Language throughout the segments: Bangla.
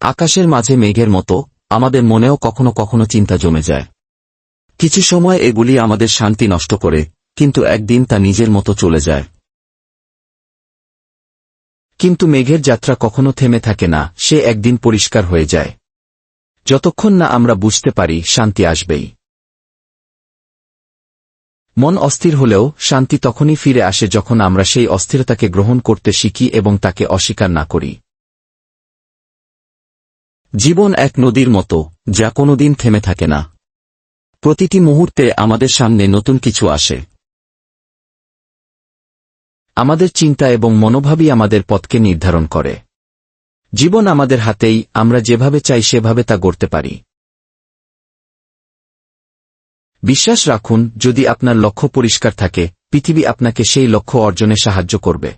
আকাশের মাঝে মেঘের মতো, আমাদের মনেও কখনো কখনো চিন্তা জমে যায়। কিছু সময় এগুলি আমাদের শান্তি নষ্ট করে, কিন্তু একদিন তা নিজের মতো চলে যায়। কিন্তু মেঘের যাত্রা কখনো থেমে থাকে না, সে একদিন পরিষ্কার হয়ে যায়। যতক্ষণ না আমরা বুঝতে পারি, শান্তি আসবেই। মন অস্থির হলেও, শান্তি তখনই ফিরে আসে যখন আমরা সেই অস্থিরতাকে গ্রহণ করতে শিখি এবং তাকে অস্বীকার না করি। জীবন এক নদীর মতো, যা কোনোদিন থেমে থাকে না। প্রতিটি মুহূর্তে আমাদের সামনে নতুন কিছু আসে। আমাদের চিন্তা এবং মনোভাবই আমাদের পথকে নির্ধারণ করে। জীবন আমাদের হাতেই, আমরা যেভাবে চাই সেভাবে তা গড়তে পারি। বিশ্বাস রাখুন, যদি আপনার লক্ষ্য পরিষ্কার থাকে, পৃথিবী আপনাকে সেই লক্ষ্য অর্জনে সাহায্য করবে।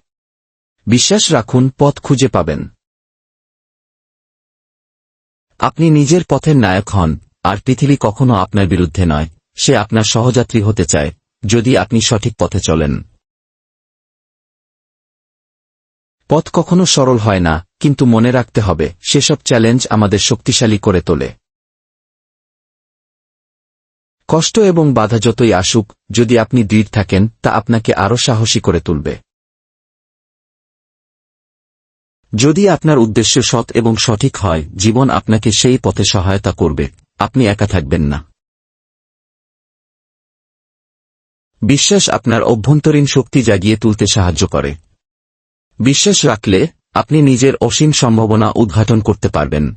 বিশ্বাস রাখুন, পথ খুঁজে পাবেন। আপনি নিজের পথের নায়ক হন, আর পৃথিবী কখনো আপনার বিরুদ্ধে নয়, সে আপনার সহযাত্রী হতে চায়, যদি আপনি সঠিক পথে চলেন। পথ কখনো সরল হয় না, কিন্তু মনে রাখতে হবে, সেসব চ্যালেঞ্জ আমাদের শক্তিশালী করে তোলে। কষ্ট এবং বাধা যতই আসুক, যদি আপনি দৃঢ় থাকেন, তা আপনাকে আরও সাহসী করে তুলবে। যদি আপনার উদ্দেশ্য সৎ এবং সঠিক হয়, জীবন আপনাকে সেই পথে সহায়তা করবে। আপনি একা থাকবেন না। বিশ্বাস আপনার অভ্যন্তরীণ শক্তি জাগিয়ে তুলতে সাহায্য করে। বিশ্বাস রাখলে আপনি নিজের অসীম সম্ভাবনা উদ্ঘাটন করতে পারবেন।